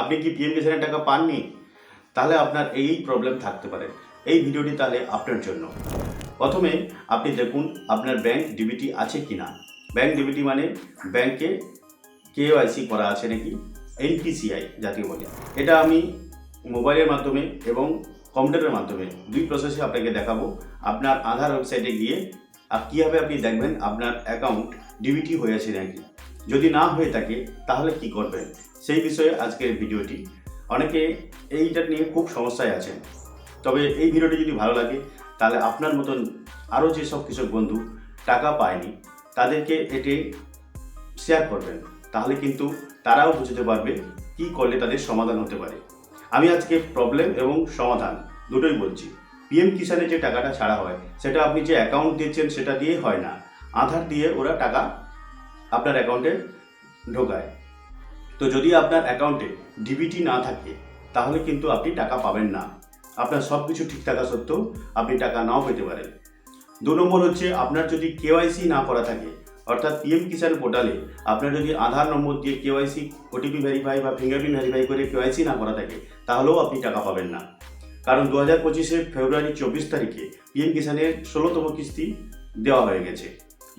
আপনি কি পিএম কিষানের টাকা পাননি? তাহলে আপনার এই প্রবলেম থাকতে পারে। এই ভিডিওটি তাহলে আপনার জন্য। প্রথমে আপনি দেখুন আপনার ব্যাংক ডিবিটি আছে কি না ব্যাংক ডিবিটি মানে ব্যাংকে কেওয়াইসি করা আছে নাকি? এনপিসিআই জাতীয় বলে। এটা আমি মোবাইলের মাধ্যমে এবং কম্পিউটারের মাধ্যমে দুই প্রসেসে আপনাকে দেখাবো। আপনার আধার ওয়েবসাইটে গিয়ে আর কীভাবে আপনি দেখবেন আপনার অ্যাকাউন্ট ডিবিটি হয়ে আছে নাকি। যদি না হয়ে থাকে, তাহলে কি করবেন? সেই বিষয়ে আজকের ভিডিওটি। অনেকে এইটা নিয়ে খুব সমস্যায় আছেন। তবে এই ভিডিওটি যদি ভালো লাগে, তাহলে আপনার মতন আরও যেসব কৃষক বন্ধু টাকা পায়নি, তাদেরকে এটি শেয়ার করবেন। তাহলে কিন্তু তারাও বুঝতে পারবে কি করলে তাদের সমাধান হতে পারে। আমি আজকে প্রবলেম এবং সমাধান দুটোই বলছি। পিএম কিষানে যে টাকাটা ছাড়া হয়, সেটা আপনি যে অ্যাকাউন্ট দিয়েছেন সেটা দিয়ে হয় না। আধার দিয়ে ওরা টাকা আপনার অ্যাকাউন্টে ঢোকায়। তো যদি আপনার অ্যাকাউন্টে ডিবিটি না থাকে, তাহলে কিন্তু আপনি টাকা পাবেন না। আপনার সব কিছু ঠিক থাকা সত্ত্বেও আপনি টাকা নাও পেতে পারেন। দু নম্বর হচ্ছে, আপনার যদি কেওয়াইসি না করা থাকে, অর্থাৎ পিএম কিষাণ পোর্টালে আপনার যদি আধার নম্বর দিয়ে কেওয়াইসি ওটিপি ভেরিফাই বা ফিঙ্গারপ্রিন্ট ভেরিফাই করে কেওয়াইসি না করা থাকে, তাহলেও আপনি টাকা পাবেন না। কারণ দু হাজার পঁচিশে ফেব্রুয়ারি চব্বিশ তারিখে পিএম কিষাণের ষোলোতম কিস্তি দেওয়া হয়ে গেছে।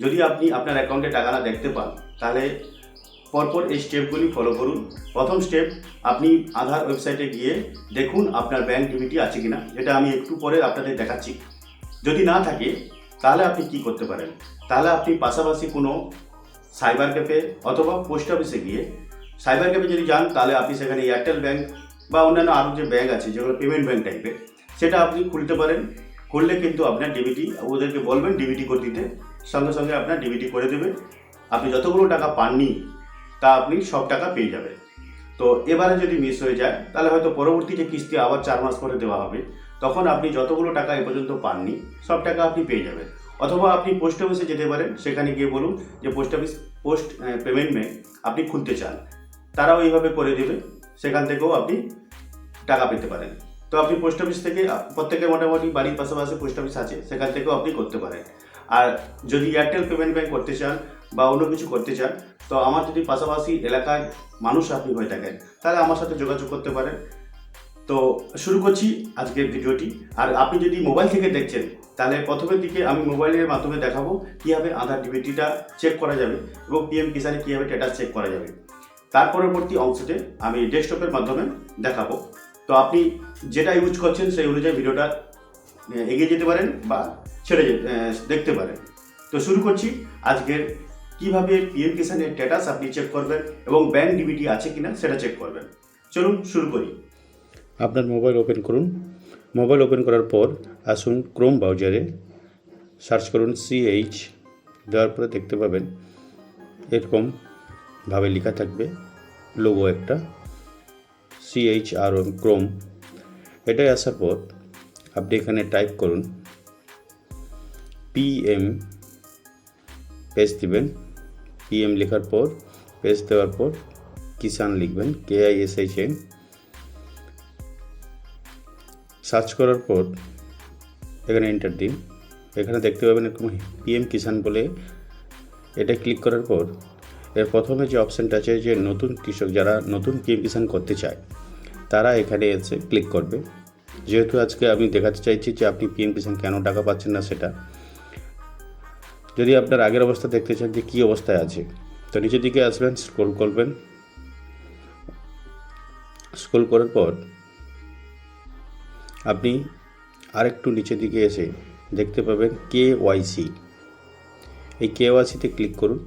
যদি আপনি আপনার অ্যাকাউন্টে টাকা না দেখতে পান, তাহলে পরপর এই স্টেপগুলি ফলো করুন। প্রথম স্টেপ আপনি আধার ওয়েবসাইটে গিয়ে দেখুন আপনার ব্যাংক ডিবিটি আছে কি না যেটা আমি একটু পরে আপনাদের দেখাচ্ছি। যদি না থাকে, তাহলে আপনি কি করতে পারেন? তাহলে আপনি পাশাপাশি কোনো সাইবার ক্যাফে অথবা পোস্ট অফিসে গিয়ে সাইবার ক্যাফে যদি যান, তাহলে আপনি সেখানে এয়ারটেল ব্যাঙ্ক বা অন্যান্য আরও যে ব্যাঙ্ক আছে, যেগুলো পেমেন্ট ব্যাংক টাইপের সেটা আপনি খুলতে পারেন। খুললে কিন্তু আপনার ডিবিটি ওদেরকে বলবেন ডিবিটি করে দিতে। সঙ্গে সঙ্গে আপনার ডিবিটি করে দেবে। আপনি যতগুলো টাকা পাননি তা আপনি সব টাকা পেয়ে যাবেন। তো এবারে যদি মিস হয়ে যায়, তাহলে হয়তো পরবর্তী যে কিস্তি আবার চার মাস পরে দেওয়া হবে। তখন আপনি যতগুলো টাকা এ পর্যন্ত পাননি, সব টাকা আপনি পেয়ে যাবেন। অথবা আপনি পোস্ট অফিসে যেতে পারেন, সেখানে গিয়ে বলুন যে পোস্ট অফিস পোস্ট পেমেন্ট মে আপনি খুলতে চান। তারাও এইভাবে করে দেবে, সেখান থেকেও আপনি টাকা পেতে পারেন। তো আপনি পোস্ট অফিস থেকে, প্রত্যেকের মোটামুটি বাড়ির পাশাপাশি পোস্ট অফিস আছে, সেখান থেকেও আপনি করতে পারেন। আর যদি এয়ারটেল পেমেন্ট ব্যাঙ্ক করতে চান বা অন্য কিছু করতে চান তো আমার যদি পাশাপাশি এলাকায় মানুষ আপনি হয়ে থাকেন, তাহলে আমার সাথে যোগাযোগ করতে পারেন। তো শুরু করছি আজকের ভিডিওটি। আর আপনি যদি মোবাইল থেকে দেখছেন, তাহলে প্রথমের দিকে আমি মোবাইলের মাধ্যমে দেখাবো কীভাবে আধার ডিবিটিটা চেক করা যাবে এবং পিএম কিষানে কীভাবে স্ট্যাটাস চেক করা যাবে। তার পরবর্তী অংশতে আমি ডেস্কটপের মাধ্যমে দেখাবো। তো আপনি যেটা ইউজ করছেন, সেই অনুযায়ী ভিডিওটা এগিয়ে যেতে পারেন বা ছেড়ে দেখতে পারেন। তো শুরু করছি আজকের কীভাবে পিএম কিষানের স্ট্যাটাস আপনি চেক করবেন এবং ব্যাংক ডিবিটি আছে কিনা সেটা চেক করবেন। চলুন শুরু করি। আপনার মোবাইল ওপেন করুন। মোবাইল ওপেন করার পর আসুন ক্রোম ব্রাউজারে সার্চ করুন সিএইচ দেওয়ার পরে দেখতে পাবেন এরকম ভাবে লেখা থাকবে লোগো একটা সিএইচ আর ক্রোম এটাই আসার পর আপনি এখানে টাইপ করুন পিএম পেজ দিবেন। পিএম লেখার পর পেজ দেওয়ার পর কিষান লিখবেন K I S H N search করার পর এখানে এন্টার দিন। এখানে দেখতে পাবেন এরকম পিএম কিষান বলে এটা ক্লিক করার পর এর প্রথমে যে অপশানটা আছে যে নতুন কৃষক যারা নতুন পিএম কিষান করতে চায়, তারা এখানে এসে ক্লিক করবে। যেহেতু আজকে আমি দেখাতে চাইছি যে আপনি পিএম কিষান কেন টাকা পাচ্ছেন না সেটা যদি আপনার আগের অবস্থা দেখতে চান যে কী অবস্থায় আছে, তো নিচের দিকে আসবেন স্ক্রোল করবেন। স্ক্রোল করার পর আপনি আরেকটু নিচের দিকে এসে দেখতে পাবেন কে ওয়াইসি এই কে ওয়াইসিতে ক্লিক করুন।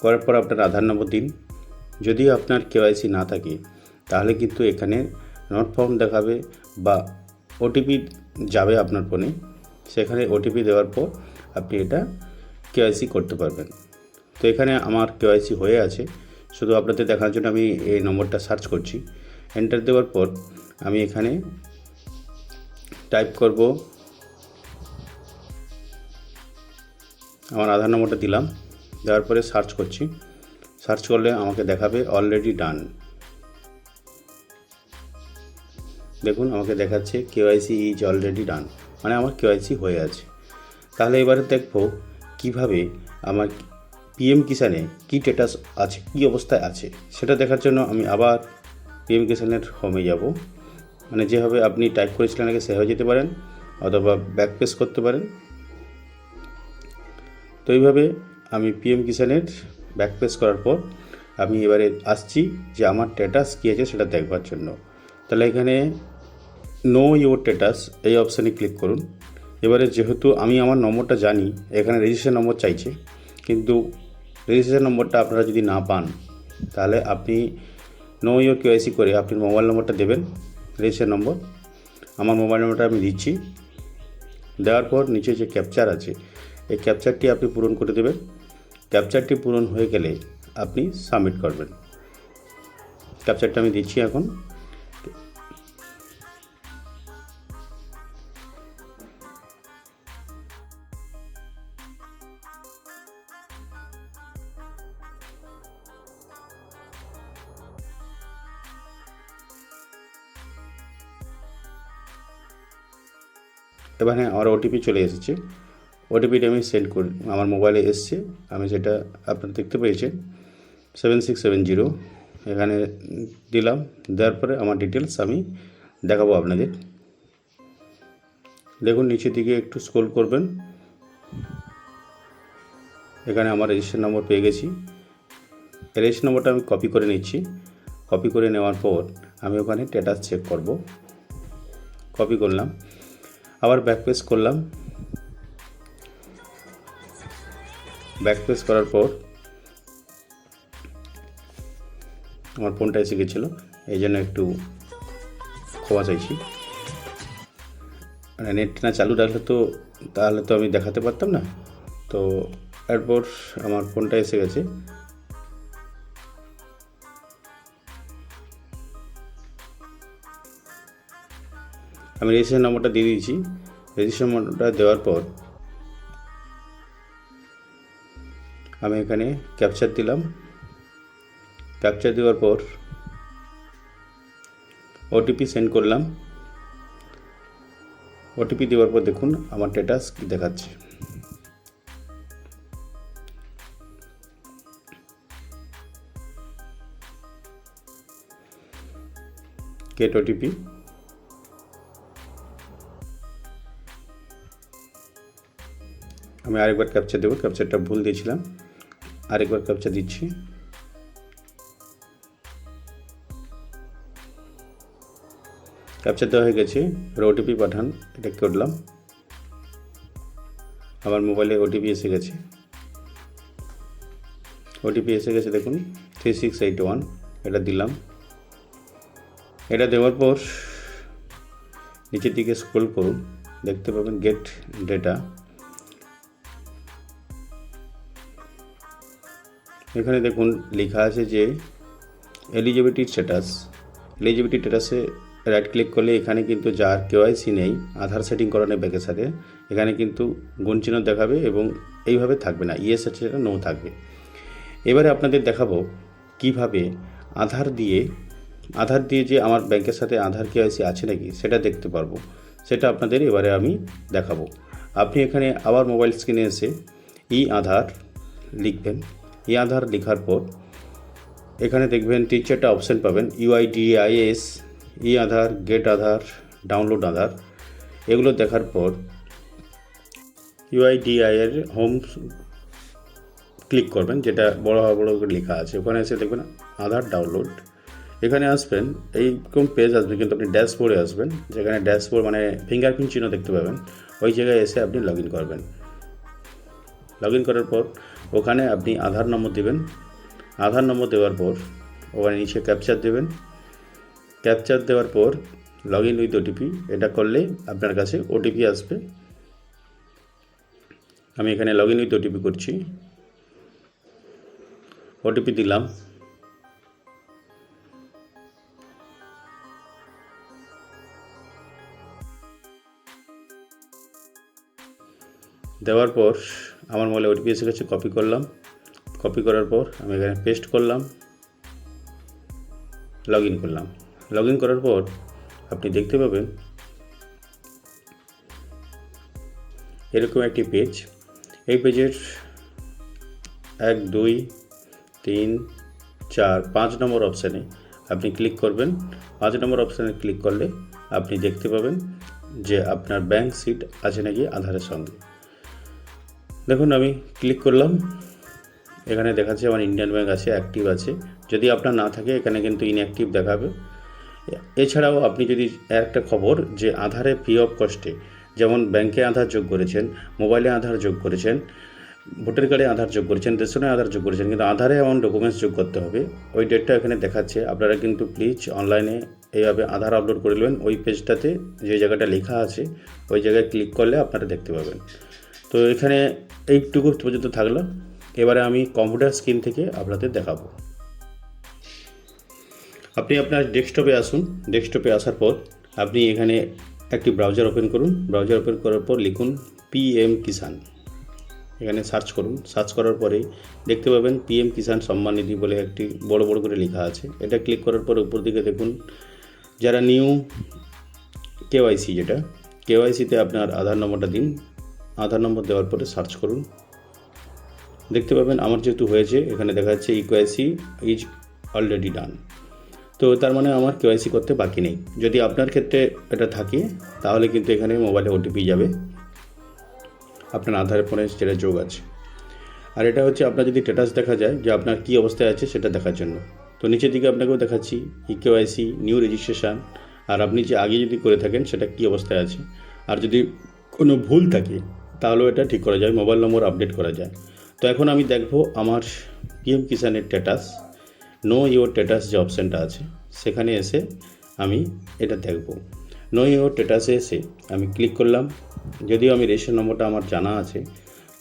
করার পর আপনার আধার নম্বর দিন। যদি আপনার কে কেওয়াইসি না থাকে, তাহলে কিন্তু এখানে নট ফর্ম দেখাবে বা ওটিপি যাবে আপনার ফোনে সেখানে ওটিপি দেওয়ার পর আপনি এটা কেওয়াইসি করতে পারবেন। তো এখানে আমার কেওয়াইসি হয়ে আছে। শুধু আপনাদের দেখার জন্য আমি এই নম্বরটা সার্চ করছি। এন্টার দেওয়ার পর আমি এখানে টাইপ করব। আমার আধার নম্বরটা দিলাম। দেওয়ার পরে সার্চ করছি। সার্চ করলে আমাকে দেখাবে অলরেডি ডান দেখুন, আমাকে দেখাচ্ছে কেওয়াইসি ইজ অলরেডি ডান মানে আমার কেওয়াইসি হয়ে আছে। তাহলে এবারে দেখব কীভাবে আমার পিএম কিষানে কী স্ট্যাটাস আছে, কী অবস্থায় আছে। সেটা দেখার জন্য আমি আবার পিএম কিষানের হোমে যাব। মানে যেভাবে আপনি টাইপ করেছিলেন আগে, সেভাবে যেতে পারেন, অথবা ব্যাক পেস করতে পারেন। তো এইভাবে আমি পিএম কিষানের ব্যাক পেস করার পর আমি এবারে আসছি যে আমার স্ট্যাটাস কী আছে সেটা দেখবার জন্য। তাহলে এখানে নো ইউর স্ট্যাটাস এই অপশানে ক্লিক করুন। এবারে যেহেতু আমি আমার নম্বরটা জানি, এখানে রেজিস্ট্রেশন নম্বর চাইছে, কিন্তু রেজিস্ট্রেশন নম্বরটা আপনারা যদি না পান, তাহলে আপনি নো ইউর কেওয়াইসি করে আপনি মোবাইল নম্বরটা দেবেন রেজিস্ট্রেশন নম্বর। আমার মোবাইল নম্বরটা আমি দিচ্ছি। দেওয়ার পর নিচে যে ক্যাপচার আছে, এই ক্যাপচারটি আপনি পূরণ করে দেবেন। ক্যাপচারটি পূরণ হয়ে গেলে আপনি সাবমিট করবেন। ক্যাপচারটা আমি দিচ্ছি এখন। এবার হ্যাঁ আমার ওটিপি চলে এসেছে। ওটিপিটা আমি সেন্ড করি, আমার মোবাইলে এসছে। আমি সেটা আপনারা দেখতে পেয়েছেন সেভেন সিক্স সেভেন জিরো এখানে দিলাম, দেওয়ার পরে আমার ডিটেলস আমি দেখাবো আপনাদের। দেখুন, নিচের দিকে একটু স্ক্রল করবেন। এখানে আমার রেজিস্ট্রেশন নম্বর পেয়ে গেছি। রেজিস্ট্রেশন নম্বরটা আমি কপি করে নিচ্ছি। কপি করে নেওয়ার পর আমি ওখানে স্ট্যাটাস চেক করব। কপি করলাম। আবার ব্যাক পেস করলাম। ব্যাক পেস করার পর আমার ফোনটা এসে গেছিল, এই জন্য একটু ক্ষমা চাইছি। মানে নেট না চালু রাখলে তো, তাহলে তো আমি দেখাতে পারতাম না। তো এরপর আমার ফোনটা এসে গেছে। আমি রেজিস্ট্রেশন নম্বরটা দিয়ে দিয়েছি। রেজিস্ট্রেশন নম্বরটা দেওয়ার পর আমি এখানে ক্যাপচার দিলাম। ক্যাপচার দেওয়ার পর ওটিপি সেন্ড করলাম। ওটিপি দেওয়ার পর দেখুন আমার স্ট্যাটাস দেখাচ্ছে। গেট ওটিপি আমি আরেকবার ক্যাপচার দেবো ক্যাপচারটা ভুল দিয়েছিলাম। আরেকবার ক্যাপচার দিচ্ছি। ক্যাপচার দেওয়া হয়ে গেছে, এবার ওটিপি পাঠান, এটা করলাম। আমার মোবাইলে ওটিপি এসে গেছে। ওটিপি এসে গেছে দেখুন থ্রি সিক্স এইট ওয়ান এটা দিলাম। এটা দেওয়ার পর, নিচের দিকে স্ক্রল করুন, দেখতে পাবেন গেট ডেটা এখানে দেখুন লেখা আছে যে এলিজিবিলিটি স্ট্যাটাস এলিজিবিলিটি স্ট্যাটাসে রাইট ক্লিক করলে এখানে কিন্তু যার কেওয়াইসি নেই, আধার সেটিং করা নেই ব্যাংকের সাথে, এখানে কিন্তু গুণচিহ্ন দেখাবে এবং এইভাবে থাকবে না, ইয়েস আছে সেটা নো থাকবে। এবারে আপনাদের দেখাবো কীভাবে আধার দিয়ে আধার দিয়ে যে আমার ব্যাংকের সাথে আধার কেওয়াইসি আছে নাকি, সেটা দেখতে পারব। সেটা আপনাদের এবারে আমি দেখাবো। আপনি এখানে আবার মোবাইল স্ক্রিনে এসে ই আধার লিখবেন। ই আধার লেখার পর এখানে দেখবেন তিন চারটা অপশান পাবেন ইউআইডিআইএস ই আধার গেট আধার ডাউনলোড আধার। এগুলো দেখার পর ইউআইডিআই এর হোম ক্লিক করবেন, যেটা বড় বড় করে লেখা আছে। ওখানে এসে দেখবেন আধার ডাউনলোড এখানে আসবেন, এইরকম পেজ আসবে, কিন্তু আপনি ড্যাশবোর্ডে আসবেন, যেখানে ড্যাশবোর্ড মানে ফিঙ্গারপ্রিন্ট চিহ্ন দেখতে পাবেন। ওই জায়গায় এসে আপনি লগ ইন করবেন। লগ ইন করার পর ওখানে আপনি আধার নম্বর দেবেন। আধার নম্বর দেওয়ার পর ওখানে নিচে ক্যাপচার দেবেন। ক্যাপচার দেওয়ার পর লগ ইন উইথ ওটিপি এটা করলে আপনার কাছে ওটিপি আসবে। আমি এখানে লগ ইন উইথ ওটিপি করছি। ওটিপি দিলাম। দেওয়ার পর আমার মোবাইলে ওটিপি এসে গেছে কপি করলাম। কপি করার পর আমি এখানে পেস্ট করলাম। লগ ইন করলাম। লগ ইন করার পর আপনি দেখতে পাবেন এরকম একটি পেজ এই পেজের এক, দুই, তিন, চার, পাঁচ নম্বর অপশানে আপনি ক্লিক করবেন। পাঁচ নম্বর অপশানে ক্লিক করলে আপনি দেখতে পাবেন যে আপনার ব্যাংক সিট আছে নাকি আধারের সঙ্গে। দেখুন, আমি ক্লিক করলাম। এখানে দেখাচ্ছে আমার ইন্ডিয়ান ব্যাংক আছে অ্যাক্টিভ আছে। যদি আপনার না থাকে, এখানে কিন্তু ইনঅ্যাক্টিভ দেখাবে। এছাড়াও আপনি যদি একটা খবর যে আধারে ফ্রি অফ কস্টে যেমন ব্যাংকে আধার যোগ করেছেন মোবাইলে আধার যোগ করেছেন, ভোটার কার্ডে আধার যোগ করেছেন, রেশনে আধার যোগ করেছেন, কিন্তু আধারে এমন ডকুমেন্টস যোগ করতে হবে। ওই ডেটটা এখানে দেখাচ্ছে। আপনারা কিন্তু প্লিজ অনলাইনে এইভাবে আধার আপলোড করে নেবেন। ওই পেজটাতে যে জায়গাটা লেখা আছে, ওই জায়গায় ক্লিক করলে আপনারা দেখতে পাবেন। তো এখানে এইটুকু পর্যন্ত থাকল। এবারে আমি কম্পিউটার স্ক্রিন থেকে আপনাদের দেখাবো। আপনি আপনার ডেস্কটপে আসুন। ডেস্কটপে আসার পর আপনি এখানে একটি ব্রাউজার ওপেন করুন। ব্রাউজার ওপেন করার পর লিখুন পিএম কিষান এখানে সার্চ করুন। সার্চ করার পরে দেখতে পাবেন পিএম কিষান সম্মান নিধি বলে একটি বড় বড় করে লেখা আছে। এটা ক্লিক করার পর উপর দিকে দেখুন, যারা নিউ কেওয়াইসি যেটা কেওয়াইসিতে আপনার আধার নম্বরটা দিন। আধার নম্বর দেওয়ার পরে সার্চ করুন। দেখতে পাবেন আমার যেহেতু হয়েছে, এখানে দেখা যাচ্ছে ইকোয়াইসি ইজ অলরেডি ডান তো তার মানে আমার কেওয়াইসি করতে বাকি নেই। যদি আপনার ক্ষেত্রে এটা থাকে, তাহলে কিন্তু এখানে মোবাইলে ওটিপি যাবে। আপনার আধার ফোনে যেটা যোগ আছে। আর এটা হচ্ছে আপনার যদি স্ট্যাটাস দেখা যায় যে আপনার কী অবস্থায় আছে সেটা দেখার জন্য। তো নিচের দিকে আপনাকেও দেখাচ্ছি ই কেওয়াইসি নিউ রেজিস্ট্রেশন আর আপনি যে আগে যদি করে থাকেন সেটা কী অবস্থায় আছে। আর যদি কোনো ভুল থাকে তাহলেও এটা ঠিক করা যায় মোবাইল নম্বর আপডেট করা যায়। তো এখন আমি দেখব আমার পিএম কিষানের স্ট্যাটাস নো ইওর স্ট্যাটাস যে অপশানটা আছে, সেখানে এসে আমি এটা দেখব। নো ইওর স্ট্যাটাসে এসে আমি ক্লিক করলাম, যদিও আমি রেশন নম্বরটা আমার জানা আছে,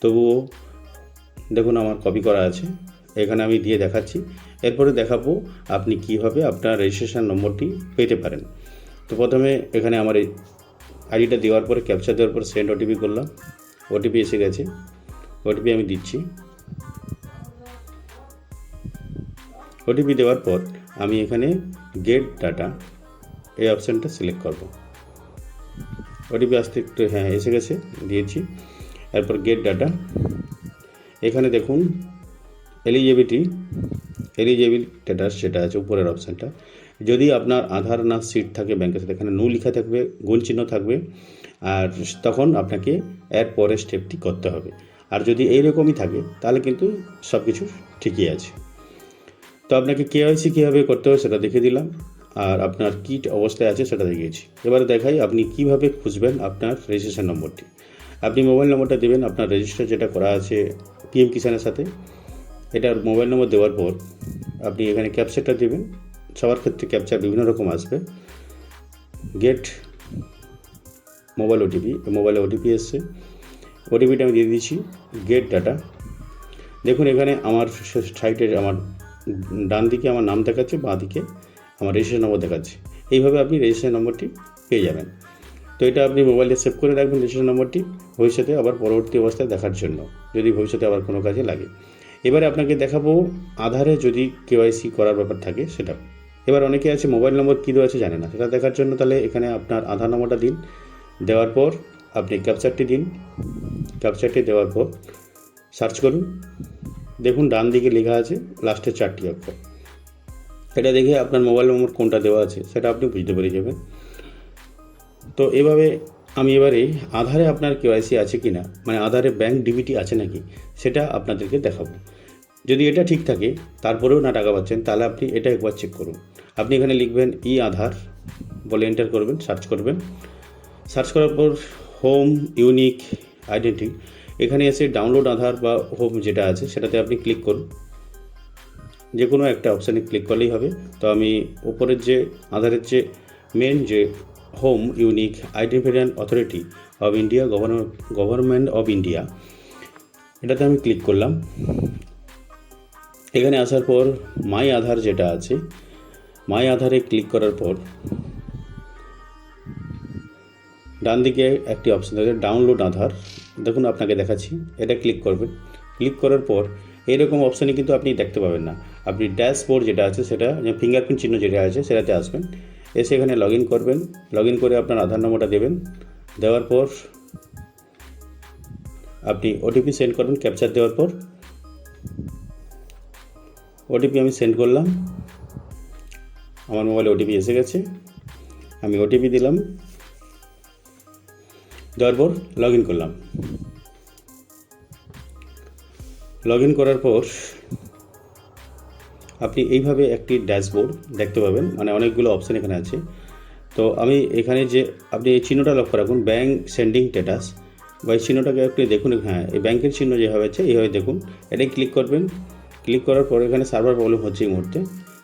তবুও দেখুন আমার কপি করা আছে, এখানে আমি দিয়ে দেখাচ্ছি। এরপরে দেখাবো আপনি কীভাবে আপনার রেজিস্ট্রেশন নম্বরটি পেতে পারেন। তো প্রথমে এখানে আমার এই আইডিটা দেওয়ার পরে ক্যাপচার দেওয়ার পর সেন্ড ওটিপি করলাম। ওটিপি এসে গেছে। ওটিপি আমি দিচ্ছি। ওটিপি দেওয়ার পর আমি এখানে গেট ডাটা এই অপশানটা সিলেক্ট করব। ওটিপি আসতে একটু হ্যাঁ এসে গেছে, দিয়েছি। এরপর গেট ডাটা এখানে দেখুন এলিজিবিলিটি এলিজিবল স্ট্যাটাস যেটা আছে উপরের অপশানটা যদি আপনার আধার না সিট থাকে ব্যাংকের সাথে, এখানে নো লেখা থাকবে, গুণ চিহ্ন থাকবে। আর তখন আপনাকে এর পরের স্টেপটি করতে হবে। আর যদি এইরকমই থাকে, তাহলে কিন্তু সব কিছু ঠিকই আছে। তো আপনাকে কেওয়াইসি কীভাবে করতে হবে সেটা দেখে দিলাম। আর আপনার কী অবস্থায় আছে সেটা দেখিয়েছি। এবারে দেখাই আপনি কীভাবে খুঁজবেন আপনার রেজিস্ট্রেশন নম্বরটি। আপনি মোবাইল নম্বরটা দেবেন, আপনার রেজিস্টার যেটা করা আছে পিএম কিষানের সাথে। এটার মোবাইল নম্বর দেওয়ার পর আপনি এখানে ক্যাপচারটা দেবেন। সবার ক্ষেত্রে ক্যাপচার বিভিন্ন রকম আসবে। গেট মোবাইল ওটিপি মোবাইলে ওটিপি এসছে। ওটিপিটা আমি দিয়ে দিচ্ছি গেট ডাটা দেখুন, এখানে আমার সাইটের আমার ডান দিকে আমার নাম দেখাচ্ছে, বাঁ দিকে আমার রেজিস্ট্রেশন নম্বর দেখাচ্ছে। এইভাবে আপনি রেজিস্ট্রেশন নম্বরটি পেয়ে যাবেন। তো এটা আপনি মোবাইলে সেভ করে রাখবেন রেজিস্ট্রেশন নম্বরটি ভবিষ্যতে আবার পরবর্তী অবস্থায় দেখার জন্য, যদি ভবিষ্যতে আবার কোনো কাজে লাগে। এবারে আপনাকে দেখাবো আধারে যদি কেওয়াইসি করার ব্যাপার থাকে সেটা। এবার অনেকে আছে মোবাইল নম্বর কী দেওয়া আছে জানে না, সেটা দেখার জন্য তাহলে এখানে আপনার আধার নম্বরটা দিন। দেওয়ার পর আপনি ক্যাপচারটি দিন। ক্যাপচারটি দেওয়ার পর সার্চ করুন। দেখুন ডান দিকে লেখা আছে লাস্টের চারটি অক্ষর। এটা দেখে আপনার মোবাইল নম্বর কোনটা দেওয়া আছে, সেটা আপনি বুঝতে পেরে যাবেন। তো এভাবে আমি এবারে আধারে আপনার কেওয়াইসি আছে কি না মানে আধারে ব্যাংক ডিবিটি আছে নাকি, সেটা আপনাদেরকে দেখাবো। যদি এটা ঠিক থাকে, তারপরেও না টাকা পাচ্ছেন, তাহলে আপনি এটা একবার চেক করুন। আপনি এখানে লিখবেন ই আধার, বলে এন্টার করবেন সার্চ করবেন। সার্চ করার পর হোম ইউনিক আইডেন্টি এখানে এসে ডাউনলোড আধার বা হোম যেটা আছে, সেটাতে আপনি ক্লিক করুন। যে কোনো একটা অপশানে ক্লিক করলেই হবে। তো আমি উপরের যে, আধারের যে মেন যে home unique identification authority of India government of India এটাতে আমি ক্লিক করলাম। এখানে আসার পর মাই আধার যেটা আছে মাই আধারে ক্লিক করার পর ডান দিকে একটি অপশন আছে ডাউনলোড আধার। দেখুন, আপনাকে দেখাচ্ছি। এটা ক্লিক করবেন ক্লিক করার পর এইরকম অপশানে কিন্তু আপনি দেখতে পাবেন না। আপনি ড্যাশবোর্ড যেটা আছে, সেটা ফিঙ্গারপ্রিন্ট চিহ্ন যেটা আছে, সেটাতে আসবেন। এসে এখানে লগ ইন করবেন। লগ ইন করে আপনার আধার নম্বরটা দেবেন। দেওয়ার পর আপনি ওটিপি সেন্ড করবেন ক্যাপচার দেওয়ার পর। ওটিপি আমি সেন্ড করলাম। আমার মোবাইলে ওটিপি এসে গেছে। আমি ওটিপি দিলাম। দেওয়ার পর লগ ইন করলাম। লগ ইন করার পর আপনি এইভাবে একটি ড্যাশবোর্ড দেখতে পাবেন মানে অনেকগুলো অপশান এখানে আছে। তো আমি এখানে যে আপনি এই চিহ্নটা লক্ষ্য রাখুন ব্যাঙ্ক সেন্ডিং স্ট্যাটাস বা এই চিহ্নটাকে আপনি দেখুন হ্যাঁ এই ব্যাংকের চিহ্ন যেভাবে আছে, এইভাবে দেখুন। এটাই ক্লিক করবেন। ক্লিক করার পর এখানে সার্ভার প্রবলেম হচ্ছে এই মুহূর্তে।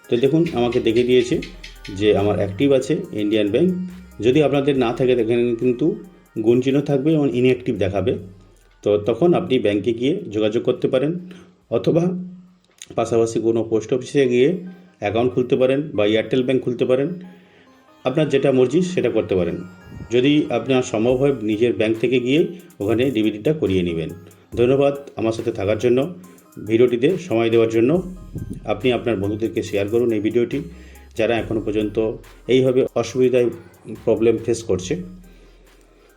তো দেখুন, আমাকে দেখে দিয়েছে যে আমার অ্যাক্টিভ আছে ইন্ডিয়ান ব্যাংক যদি আপনাদের না থাকে এখানে কিন্তু গুণ চিহ্ন থাকবে এবং ইনঅ্যাক্টিভ দেখাবে। তো তখন আপনি ব্যাংকে গিয়ে যোগাযোগ করতে পারেন অথবা পাশাপাশি কোনো পোস্ট অফিসে গিয়ে অ্যাকাউন্ট খুলতে পারেন বা এয়ারটেল ব্যাঙ্ক খুলতে পারেন। আপনার যেটা মর্জি সেটা করতে পারেন। যদি আপনার সম্ভব হয় নিজের ব্যাংক থেকে গিয়ে ওখানে ডিবিটিটা করিয়ে নেবেন। ধন্যবাদ আমার সাথে থাকার জন্য। ভিডিওটিতে সময় দেওয়ার জন্য আপনি আপনার বন্ধুদেরকে শেয়ার করুন এই ভিডিওটি। যারা এখনও পর্যন্ত এইভাবে অসুবিধায় প্রবলেম ফেস করছে